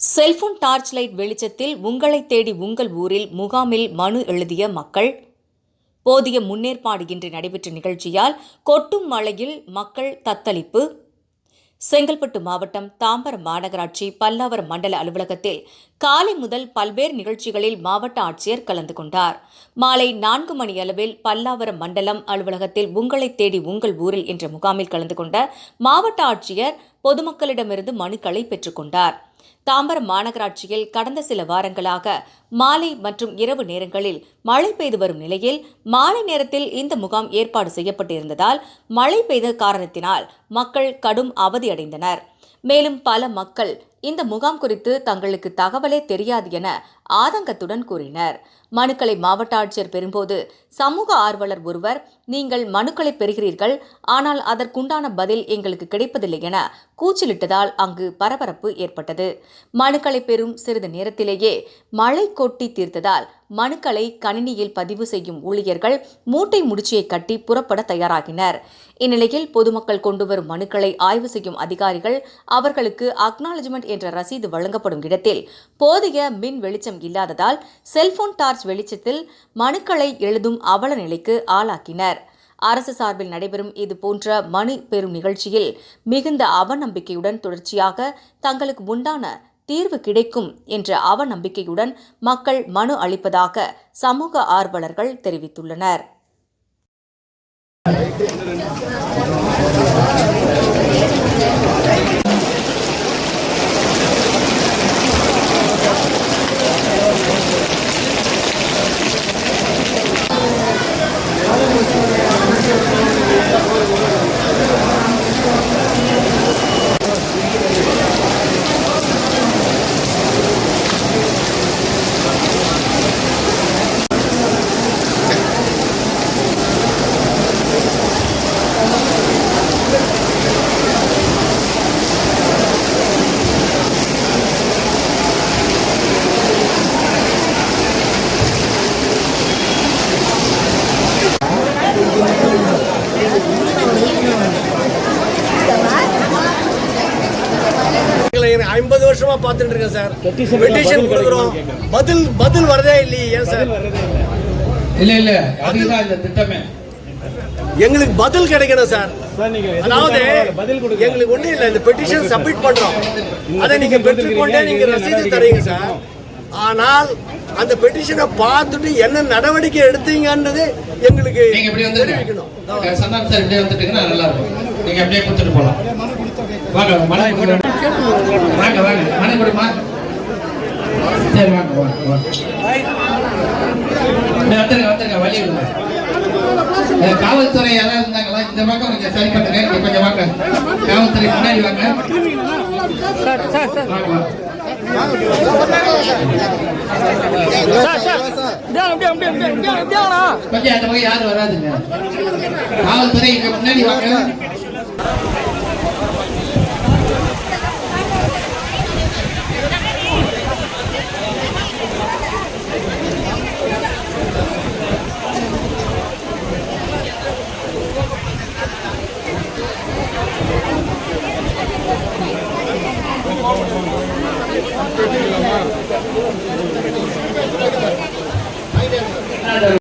Cellphone torch light வெளிச்சத்தில் உங்களை தேடி உங்கள் ஊரில் முகாமில் மனு எழுதிய மக்கள். போதிய முன்னேற்பாடு இன்றி நடைபெற்ற நிகழ்ச்சியால் கொட்டும் மழையில் மக்கள் தத்தளிப்பு. செங்கல்பட்டு மாவட்டம் தாம்பரம் மாநகராட்சி பல்லாவரம் மண்டல அலுவலகத்தில் காலை முதல் பல்வேறு நிகழ்ச்சிகளில் மாவட்ட ஆட்சியர் கலந்து கொண்டார். மாலை நான்கு மணி அளவில் பல்லாவரம் மண்டலம் அலுவலகத்தில் உங்களை தேடி உங்கள் ஊரில் என்ற முகாமில் கலந்து கொண்ட மாவட்ட ஆட்சியர் பொதுமக்களிடமிருந்து மனுக்களை பெற்றுக்கொண்டார் தாம்பரம் மாநகராட்சியில் கடந்த சில வாரங்களாக மாலை மற்றும் இரவு நேரங்களில் மழை பெய்து வரும் நிலையில் மாலை நேரத்தில் இந்த முகாம் ஏற்பாடு செய்யப்பட்டிருந்ததால் மழை பெய்த காரணத்தினால் மக்கள் கடும் அவதியடைந்தனர் மேலும் பல மக்கள் இந்த முகாம் குறித்து தங்களுக்கு தகவலே தெரியாது என ஆதங்கத்துடன் கூறினர். மனுக்களை மாவட்ட ஆட்சியர் பெறும்போது சமூக ஆர்வலர் ஒருவர் நீங்கள் மனுக்களை பெறுகிறீர்கள் ஆனால் அதற்குண்டான பதில் எங்களுக்கு கிடைப்பதில்லை என கூச்சலிட்டதால் அங்கு பரபரப்பு ஏற்பட்டது. மனுக்களை பெறும் சிறிது நேரத்திலேயே மழை கொட்டி தீர்த்ததால் மனுக்களை கணினியில் பதிவு செய்யும் ஊழியர்கள் மூட்டை முடிச்சியை கட்டி புறப்பட தயாராகினர். இந்நிலையில் பொதுமக்கள் கொண்டுவரும் மனுக்களை ஆய்வு செய்யும் அதிகாரிகள் அவர்களுக்கு அக்னாலஜ்மெண்ட் என்ற ரசீது வழங்கப்படும் இடத்தில் போதிய மின் வெளிச்சம் இல்லாததால் செல்போன் டார்ச் வெளிச்சத்தில் மனுக்களை எழுதும் அவல நிலைக்கு ஆளாக்கினர். அரசு சார்பில் நடைபெறும் இது போன்ற மனு பெறும் நிகழ்ச்சியில் மிகுந்த அவநம்பிக்கையுடன் தொடர்ச்சியாக தங்களுக்கு உண்டான தீர்வு கிடைக்கும் என்ற அவநம்பிக்கையுடன் மக்கள் மனு அளிப்பதாக சமூக ஆர்வலர்கள் தெரிவித்துள்ளனர். ஐம்பது வருஷமா பார்த்துட்டு இருக்கேன் சார். பெட்டிஷன் கொடுக்குறோம். பதில் பதில் வரதே இல்லையே ஏன் சார்? இல்ல. இல்ல அதுதான் இந்த திட்டமே. எங்களுக்கு பதில் கிடைக்கணும் சார். அதாவது எங்களுக்கு ஒண்ணும் இல்லை இந்த பெட்டிஷன் சப்மிட் பண்றோம். அதை நீங்க பெற்றுக்கொண்டே நீங்க ரசீது தரீங்க சார்? ஆனால் அந்த பெட்டிஷனை பார்த்துட்டு என்ன நடவடிக்கை எடுத்தீங்கன்றது எங்களுக்கு நீங்க இப்படி தெரிவிக்கணும். சந்தானம் சார் இப்படியே வந்துட்டீங்கன்னா நல்லா இருக்கும். நீங்க அப்படியே கொடுத்துட்டு போலாம். வாங்க கொடு. வாங்க வாங்க. மனை கொடுமா சரி வாங்க வாங்க வாங்க. வந்துருங்க வந்துருங்க வழி விடுங்க. காவல்துறை யாராவது இருந்தாங்களா? இந்த பக்கம் கொஞ்சம் சரி பண்ணுங்க. கொஞ்சம் வாங்க. காவல்துறை முன்னாடி வாங்க. கொஞ்சம் அந்த பக்கம் யாரும் வராதுங்க. காவல்துறை இங்க முன்னாடி வாங்க. アンプリルのマーク。